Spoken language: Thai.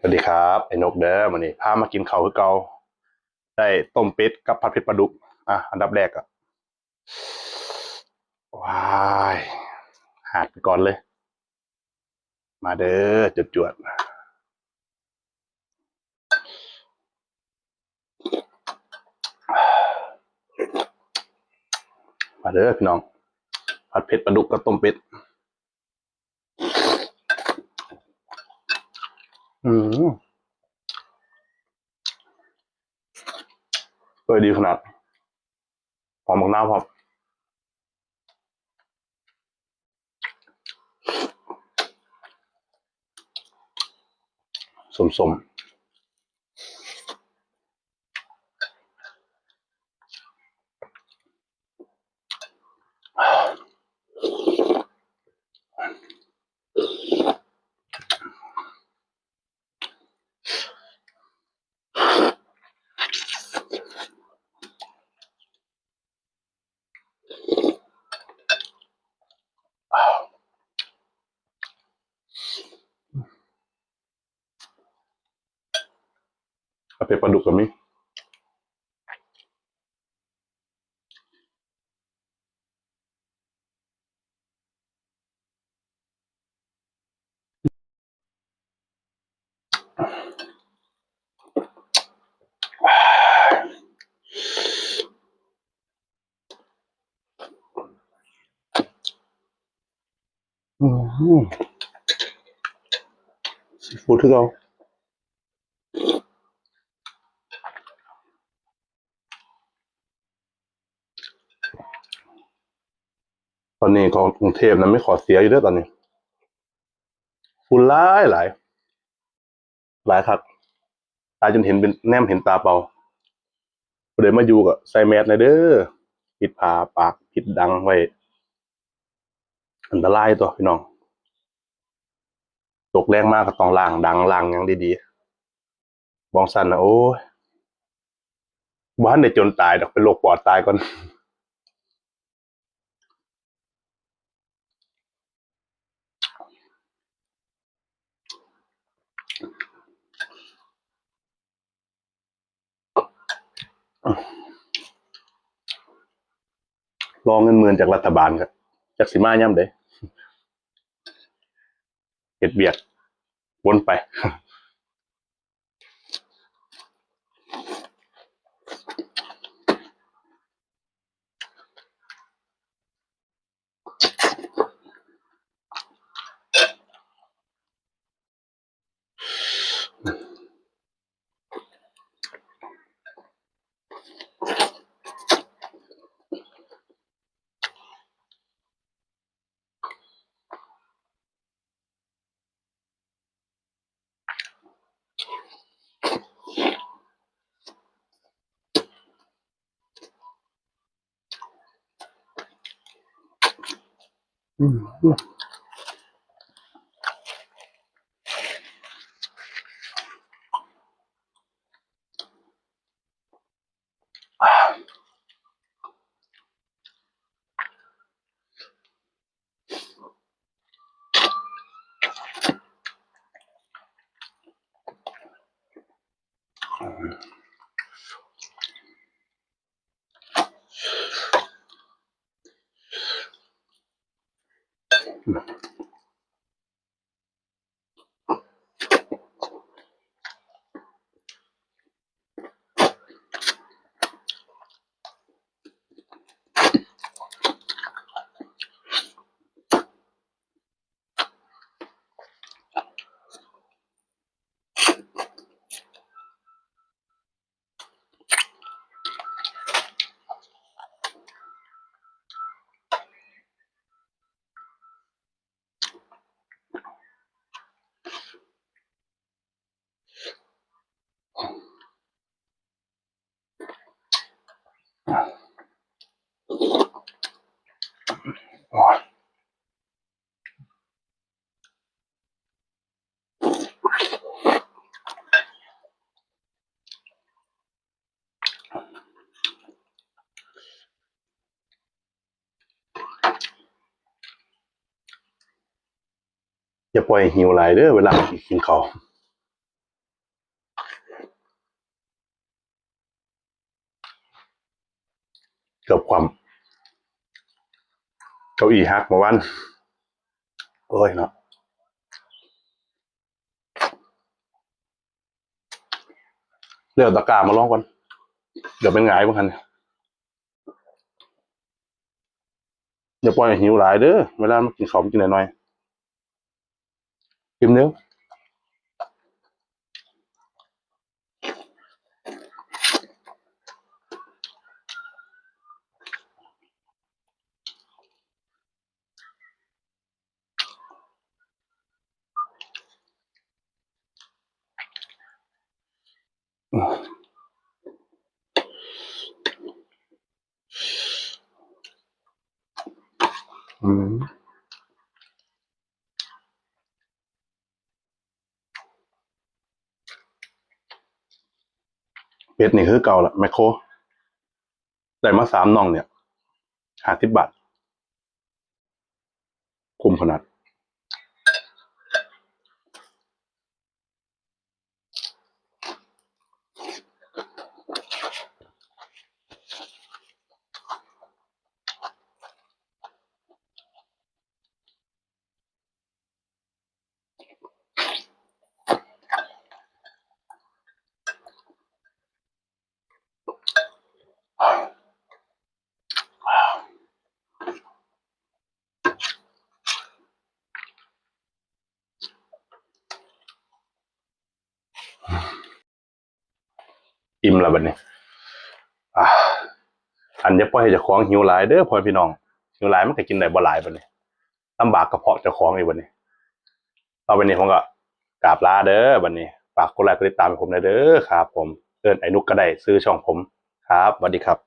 สวัสดีครับไอ้นกเด้อวันนี้พามากินข้าวคือเก่าได้ต้มเป็ดกับผัดเผ็ดปลาดุกอะอันดับแรกอะว้ายหาดไปก่อนเลย มาเด้อจวดจวดมาเด้อพี่น้องผัดเผ็ดปลาดุกกับต้มเป็ด อืมเออดีขนาดหอมมากน้าวพร้อมสมๆ เผ็ดปลาดุกกับนี้อืมซีฟู้ดที่เรา ตอนนี้ของกรุงเทพนั้นไม่ขอเสียอยู่ด้วยตอนนี้ฝุ่นหลายหลาย หลายครับตายจนเห็นเป็นแนมเห็นตาเปล่าเดี๋ยวมาอยู่กับใส่แมสในอยเด้อปิดผาปากปิดดังไว้อันตรายตัวพี่น้อง ตกแรงมากก็ต้องล้างดังล้างหยังดีๆบองสันนะโอ้ยบ้านในจนตายดอกเป็นโรคปอดตายก่อน รองเงินหมื่นจากรัฐบาลครับจากสิมาย่ำเด้เห็ดเบียดวนไป อืม อย่าปล่อยหิวหลายเด้อเวลากินข้าวเกืบความเก้าอี้หักมาวันเอ้ยเนาะเดี๋ยวตะกามาลองก่อน เดี๋ยวเป็นไงบ้างคันเดี๋ยวปล่อยหิวหลายเด้อเวลากินข้าวกินหน่อย ๆกิน เร็วอืมเป็ดนี่คือเก่าละแมคโครได้มาสามน่องเนี่ยห้าสิบบาทคุ้มขนาด อิ่มแล้วบัดนี้อันจะปล่อยให้เจ้าของหิวหลายเด้อพ่อพี่น้องหิวหลายมันก็กินได้บ่หลายบัดนี้ลำบากกระเพาะเจ้าของอีกบัดนี้ต่อไปนี้ผมก็กราบลาเด้อบัดนี้ฝากกดไลค์กดติดตามผมหน่อยเด้อครับ ผมเอิ้นไอ้นุกก็ได้ซื้อช่องผมครับสวัสดีครับ